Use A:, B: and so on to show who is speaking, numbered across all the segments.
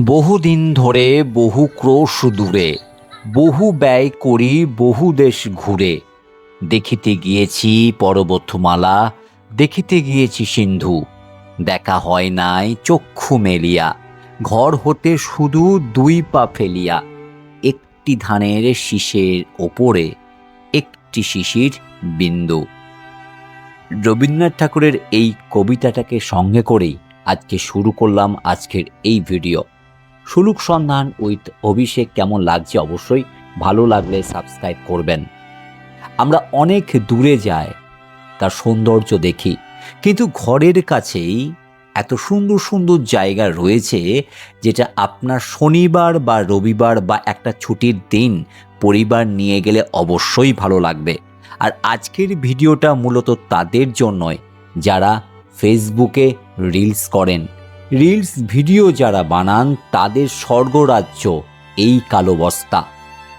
A: বহুদিন ধরে বহু ক্রোশ দূরে, বহু ব্যয় করি বহু দেশ ঘুরে। দেখিতে গিয়েছি পর্বতমালা, দেখিতে গিয়েছি সিন্ধু। দেখা হয় নাই চক্ষু মেলিয়া, ঘর হতে শুধু দুই পা ফেলিয়া। একটি ধানের শীষের ওপরে, একটি শিশির বিন্দু। রবীন্দ্রনাথ ঠাকুরের এই কবিতাটাকে সঙ্গে করেই আজকে শুরু করলাম আজকের এই ভিডিও। সুলুক সন্ধান উইথ অভিষেক কেমন লাগছে অবশ্যই ভালো লাগলে সাবস্ক্রাইব করবেন। আমরা অনেক দূরে যাই, তার সৌন্দর্য দেখি, কিন্তু ঘরের কাছেই এত সুন্দর সুন্দর জায়গা রয়েছে যেটা আপনার শনিবার বা রবিবার বা একটা ছুটির দিন পরিবার নিয়ে গেলে অবশ্যই ভালো লাগবে। আর আজকের ভিডিওটা মূলত তাদের জন্যই, যারা ফেসবুকে রিলস করেন। রিলস ভিডিও যারা বানান, তাদের স্বর্গরাজ্য এই কালো বস্তা।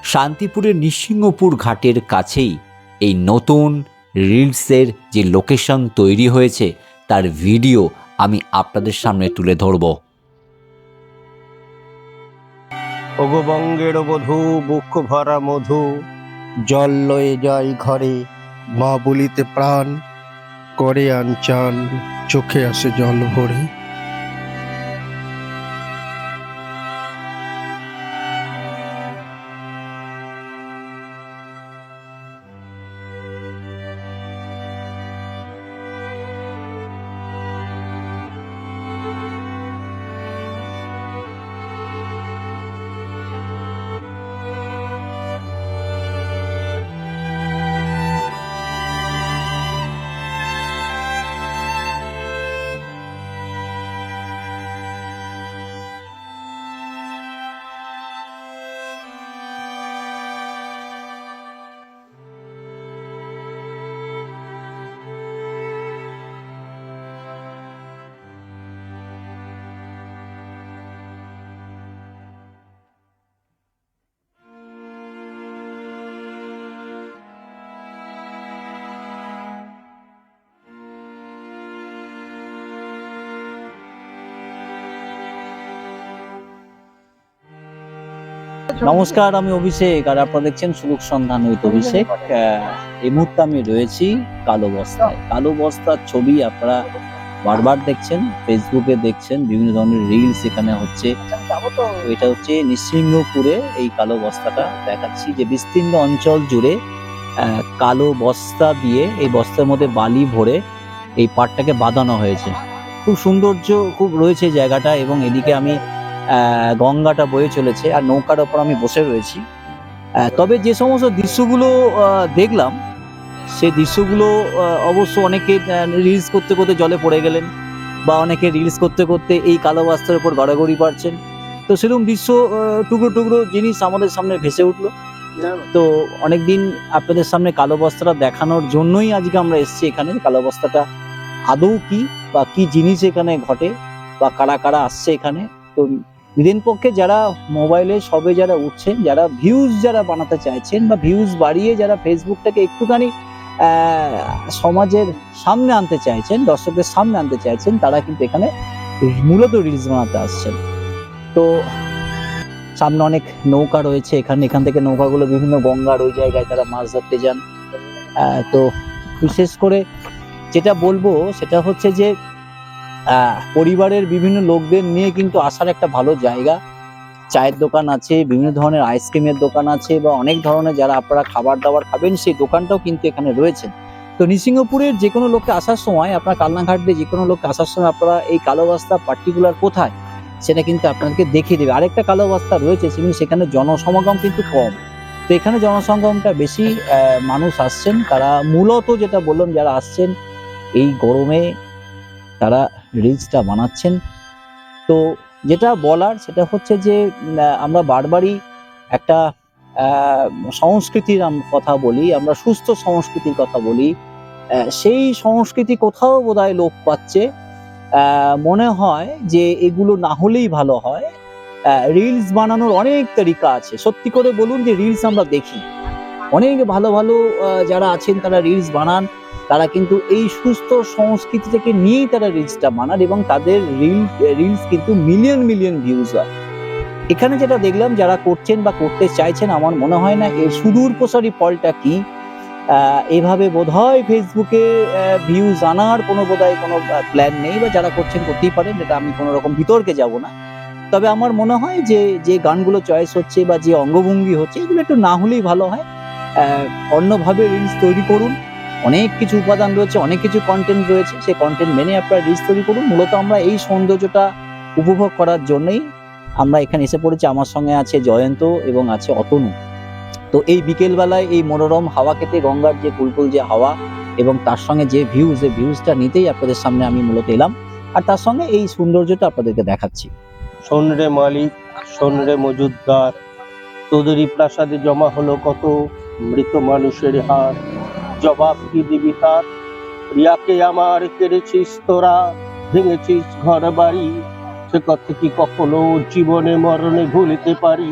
A: শান্তিপুরের নৃসিংহপুর ঘাটের কাছেই এই নতুন রিলসের যে লোকেশন তৈরি হয়েছে, তার ভিডিও আমি আপনাদের সামনে তুলে ধরব।
B: অগবঙ্গের বঙ্গের বধূ, বুক ভরা মধু, জল লয়ে যায় ঘরে, মা বলিতে প্রাণ, করে আনচান, চোখে আসে জল ভরে।
A: নমস্কার, আমি অভিষেক আর আপনারা দেখছেন সুলুক সন্ধান উইথ অভিষেক। এই মুহূর্তে আমি রয়েছি কালো বস্তায়। কালো বস্তার ছবি আপনারা বারবার দেখছেন ফেসবুকে দেখছেন, বিভিন্ন ধরনের রিলস এখানে হচ্ছে। এটা হচ্ছে নৃসিংহপুরে এই কালো বস্তাটা দেখাচ্ছি, যে বিস্তীর্ণ অঞ্চল জুড়ে কালো বস্তা দিয়ে এই বস্তার মধ্যে বালি ভরে এই পাটটাকে বাঁধানো হয়েছে। খুব সৌন্দর্য, খুব রয়েছে জায়গাটা এবং এদিকে আমি গঙ্গাটা বয়ে চলেছে আর নৌকার ওপর আমি বসে রয়েছি। তবে যে সমস্ত দৃশ্যগুলো দেখলাম, সে দৃশ্যগুলো অবশ্য অনেকে রিলস করতে করতে জলে পড়ে গেলেন বা অনেকে রিলস করতে করতে এই কালো বাস্তার উপর গড়াগড়ি পারছেন। তো সেরকম দৃশ্য টুকরো টুকরো জিনিস আমাদের সামনে ভেসে উঠল। তো অনেকদিন আপনাদের সামনে কালো বস্তাটা দেখানোর জন্যই আজকে আমরা এসেছি এখানে। কালো বস্তাটা আদৌ কি বা কি জিনিস এখানে ঘটে বা কারা কারা আসছে এখানে? তো দিন পক্ষে যারা মোবাইলে সবে যারা উঠছেন, যারা ভিউজ যারা বানাতে চাইছেন বা ভিউজ বাড়িয়ে যারা ফেসবুকটাকে একটুখানি সমাজের সামনে আনতে চাইছেন, দর্শকদের সামনে আনতে চাইছেন, তারা কিন্তু এখানে মূলত রিলস বানাতে আসছেন। তো সামনে অনেক নৌকা রয়েছে, এখানে, এখান থেকে নৌকাগুলো বিভিন্ন গঙ্গার ওই জায়গায় তারা মাছ ধরতে যান। তো বিশেষ করে যেটা বলব, সেটা হচ্ছে যে পরিবারের বিভিন্ন লোকদের নিয়ে কিন্তু আসার একটা ভালো জায়গা। চায়ের দোকান আছে, বিভিন্ন ধরনের আইসক্রিমের দোকান আছে বা অনেক ধরনের যারা আপনারা খাবার দাবার খাবেন, সেই দোকানটাও কিন্তু এখানে রয়েছে। তো নৃসিংহপুরের যে কোনো লোককে আসার সময়, আপনার কালনাঘাট দিয়ে যে কোনো লোককে আসার সময় আপনারা এই কালো বস্তা পার্টিকুলার কোথায়, সেটা কিন্তু আপনাদেরকে দেখিয়ে দেবে। আরেকটা কালো বস্তা রয়েছে কিন্তু সেখানে জনসমাগম কিন্তু কম। তো এখানে জনসমাগমটা বেশি মানুষ আসছেন। তারা মূলত যেটা বললাম, যারা আসছেন এই গরমে তারা রিলসটা বানাচ্ছেন। তো যেটা বলার সেটা হচ্ছে যে আমরা বারবারই একটা সংস্কৃতির কথা বলি, আমরা সুস্থ সংস্কৃতির কথা বলি। সেই সংস্কৃতি কোথাও বোধহয় লোপ পাচ্ছে। মনে হয় যে এগুলো না হলেই ভালো হয়। রিলস বানানোর অনেক তরিকা আছে। সত্যি করে বলুন যে রিলস আমরা দেখি। অনেক ভালো ভালো যারা আছেন তারা রিলস বানান। তারা কিন্তু এই সুস্থ সংস্কৃতি থেকে নিয়েই তারা রিলসটা বানান এবং তাদের রিল রিলস কিন্তু মিলিয়ন মিলিয়ন ভিউজ হয়। এখানে যেটা দেখলাম, যারা করছেন বা করতে চাইছেন, আমার মনে হয় না এর সুদূর প্রসারী ফলটা কি। এভাবে বোধহয় ফেসবুকে ভিউজ আনার কোনো বোধহয় কোনো প্ল্যান নেই বা যারা করছেন করতেই পারেন এটা আমি কোনো রকম বিতর্কে যাব না। তবে আমার মনে হয় যে যে গানগুলো চয়েস হচ্ছে বা যে অঙ্গভঙ্গি হচ্ছে, এগুলো একটু না হলেই ভালো হয়। অন্যভাবে রিলস তৈরি করুন। অনেক কিছু উপাদান রয়েছে, অনেক কিছু কন্টেন্ট রয়েছে। সেই কন্টেন্ট মেনে আপনারা রিলস তৈরি করুন। মূলত আমরা এই সৌন্দর্যটা উপভোগ করার জন্যই আমরা এখানে এসে পড়েছি। আমার সঙ্গে আছে জয়ন্ত এবং আছে অতনু। তো এই বিকেলবেলায় এই মনোরম হাওয়া খেতে, গঙ্গার যে কুলকুল যে হাওয়া এবং তার সঙ্গে যে ভিউজ এই ভিউজটা নিতেই আপনাদের সামনে আমি মূলত এলাম। আর তার সঙ্গে এই সৌন্দর্যটা আপনাদেরকে দেখাচ্ছি।
B: শোন মালিক রে মজুদদার তোদেরই প্রাসাদে জমা হলো কত মৃত মানুষের হার। জবাব কি দিবি তার? রিয়াকে আমার কেড়েছিস তোরা? ভেঙেছিস ঘর বাড়ি সে কথা কি কখনো জীবনে মরণে ভুলিতে পারি?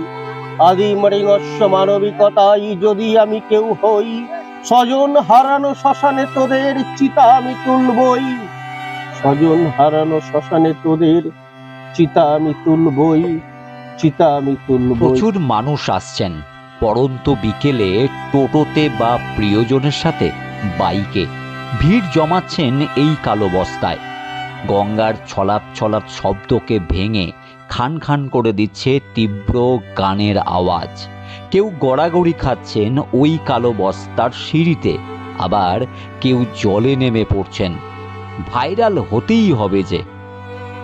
B: আদিম রিঙস্য মানবিকতাই যদি আমি কেউ হই, স্বজন হারানো শ্মশানে তোদের চিতা আমি তুলবই। স্বজন হারানো শ্মশানে তোদের চিতা আমি তুলবই, চিতা আমি তুলবই।
C: প্রচুর মানুষ আসছেন। পরন্ত বিকেলে টোটোতে বা প্রিয়জনের সাথে বাইকে ভিড় জমাচ্ছেন এই কালো বস্তায়। গঙ্গার ছলাপ ছলাপ শব্দকে ভেঙে খান খান করে দিচ্ছে তীব্র গানের আওয়াজ। কেউ গড়াগড়ি খাচ্ছেন ওই কালো বস্তার সিঁড়িতে, আবার কেউ জলে নেমে পড়ছেন। ভাইরাল হতেই হবে যে।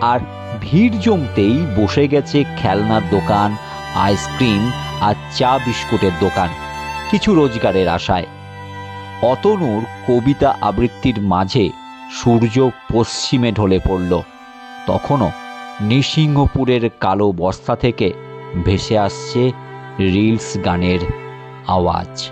C: আর ভিড় জমতেই বসে গেছে খেলনার দোকান আইসক্রিম আর চা বিস্কুটের দোকান, কিছু রোজগারের আশায়। অতনুর কবিতা আবৃত্তির মাঝে সূর্য পশ্চিমে ঢলে পড়ল। তখনও নৃসিংহপুরের কালো বস্তা থেকে ভেসে আসছে রিলস গানের আওয়াজ।